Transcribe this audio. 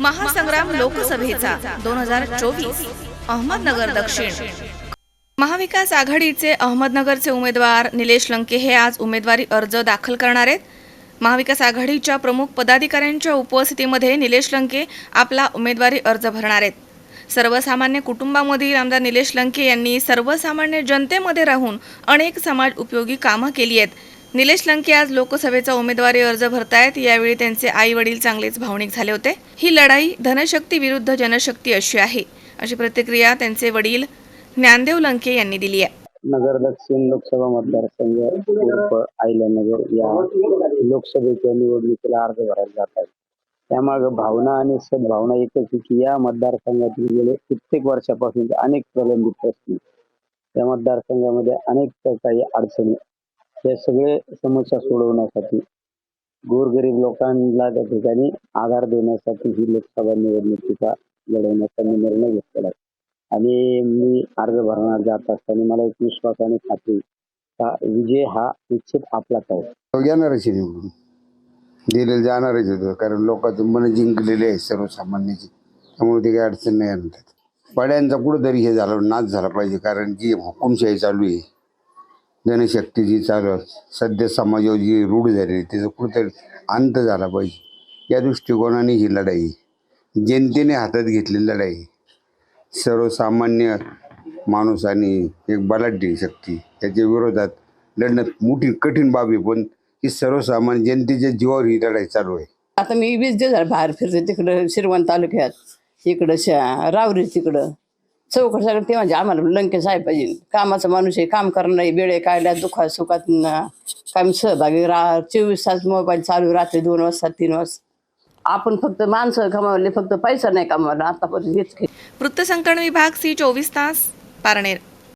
महासंग्राम लोकसभेचा दोन हजार चोवीस अहमदनगर दक्षिण. महाविकास आघाडीचे अहमदनगरचे उमेदवार निलेश लंके हे आज उमेदवारी अर्ज दाखल करणार आहेत. महाविकास आघाडीच्या प्रमुख पदाधिकाऱ्यांच्या उपस्थितीमध्ये निलेश लंके आपला उमेदवारी अर्ज भरणार आहेत. सर्वसामान्य कुटुंबामधील आमदार निलेश लंके यांनी सर्वसामान्य जनतेमध्ये राहून अनेक समाज उपयोगी कामं केली आहेत. निलेश लंके आज लोकसभेचा उमेदवारी अर्ज भरतायत. यावेळी त्यांचे आई वडील चांगलेच भावनिक झाले होते. ही लढाई धनशक्ती विरुद्ध जनशक्ती अशी आहे अशी प्रतिक्रिया त्यांचे वडील ज्ञानदेव लंके यांनी दिली आहे. नगर दक्षिण लोकसभा मतदारसंघ उर्फ आयल्यानगर या लोकसभेच्या निवडणुकीला अर्ज भरायला जात आहे त्यामागे भावना आणि सद्भावना एकच की या मतदारसंघातील गेले कित्येक वर्षापासून अनेक प्रलंबित प्रश्न या मतदारसंघामध्ये अनेक काही अडचणी या सगळे समस्या सोडवण्यासाठी गोरगरीब लोकांना त्या ठिकाणी आधार देण्यासाठी ही लोकसभा निवडणुकीचा लढवण्याचा मी निर्णय घेतलेला आहे. आणि मी अर्ज भरणार जात असताना मला एक विश्वास आणि खात्री का विजय हा निश्चित आपलाच आहे येणारच निवडून. दिलेलं जाणारच होतं कारण लोकांचं मन जिंकलेले आहे सर्वसामान्याची. त्यामुळे ते काही अडचण नाही आणतात. त्यात. पड्यांचा कुठंतरी हे झालं नाच झाला पाहिजे कारण जी हुकुमशाही चालू आहे जनशक्ती जी चालू सध्या समाजावर जी रूढ झाली त्याचं त्याचा अंत झाला पाहिजे. या दृष्टिकोनाने ही लढाई जनतेने हातात घेतलेली लढाई सर्वसामान्य माणूस आणि एक बलाढ्य शक्ती. त्याच्या विरोधात लढणं मोठी कठीण बाब आहे पण ही सर्वसामान्य जनतेच्या जीवावर ही लढाई चालू आहे. आता मी वीस दिवस बाहेर फिरते. तिकडं शिरवण तालुक्यात इकडं शा रावरी तिकडं. चौकट सगळं ते म्हणजे आम्हाला लंके साहेब पाहिजे कामाचा माणूस आहे काम करणं आहे वेळे काढल्या दुखात सुखात काय काम सहभागी रा चोवीस तास मोबाईल चालू रात्री दोन वाजता तीन वाजता. आपण फक्त माणसं कमावले फक्त पैसा नाही कमावला आतापर्यंत हेच वृत्तसंकलन विभाग सी चोवीस तास पारनेर.